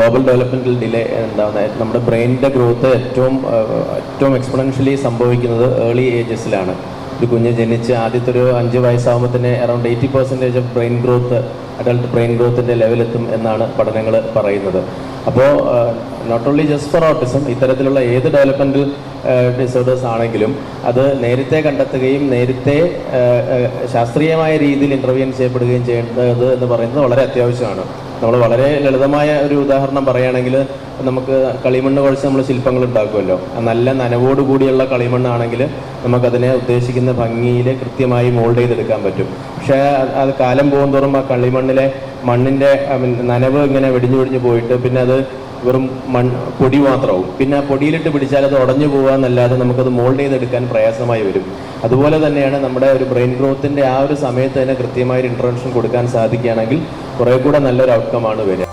Global ഡെവലപ്മെന്റിൽ delay എന്താണ്? നമ്മുടെ ബ്രെയിനിന്റെ growth ഏറ്റവും ഏറ്റവും എക്സ്പൊണൻഷ്യലി സംഭവിക്കുന്നത് ഏർലി ഏജസിലാണ് ഒരു കുഞ്ഞ് ജനിച്ച് ആദ്യത്തെ ഒരു അഞ്ച് വയസ്സാകുമ്പോൾ തന്നെ around eighty percentage of brain growth adult brain ഗ്രോത്തിന്റെ ലെവലെത്തും എന്നാണ് പഠനങ്ങൾ പറയുന്നത്. അപ്പോൾ not only just for autism ഇത്തരത്തിലുള്ള ഏത് ഡെവലപ്മെന്റൽ ഡിസോർഡേഴ്സ് ആണെങ്കിലും അത് നേരത്തെ കണ്ടെത്തുകയും നേരത്തെ ശാസ്ത്രീയമായ രീതിയിൽ ഇന്റർവ്യൂൻ ചെയ്യപ്പെടുകയും ചെയ്യേണ്ടത് എന്ന് പറയുന്നത് വളരെ അത്യാവശ്യമാണ്. നമ്മൾ വളരെ ലളിതമായ ഒരു ഉദാഹരണം പറയുകയാണെങ്കിൽ നമുക്ക് കളിമണ്ണ് കുഴച്ച് നമ്മൾ ശില്പങ്ങൾ ഉണ്ടാക്കുമല്ലോ. നല്ല നനവോട് കൂടിയുള്ള കളിമണ്ണാണെങ്കിൽ നമുക്കതിനെ ഉദ്ദേശിക്കുന്ന ഭംഗിയിൽ കൃത്യമായി മോൾഡ് ചെയ്തെടുക്കാൻ പറ്റും. പക്ഷേ അത് കാലം പോകുന്തോറും ആ കളിമണ്ണിലെ മണ്ണിന്റെ നനവ് ഇങ്ങനെ വെടിഞ്ഞു വെടിഞ്ഞു പോയിട്ട് പിന്നെ അത് വെറും മൺ പൊടി മാത്രമാവും. പിന്നെ ആ പൊടിയിലിട്ട് പിടിച്ചാൽ അത് ഉടഞ്ഞു പോകാമെന്നല്ലാതെ നമുക്കത് മോൾഡ് ചെയ്തെടുക്കാൻ പ്രയാസമായി വരും. അതുപോലെ തന്നെയാണ് നമ്മുടെ ഒരു ബ്രെയിൻ ഗ്രോത്തിന്റെ ആ ഒരു സമയത്ത് തന്നെ കൃത്യമായ ഒരു ഇൻട്രൻഷൻ കൊടുക്കാൻ സാധിക്കുകയാണെങ്കിൽ കുറേ കൂടെ നല്ലൊരു ഔട്ട്കം ആണ് വരിക.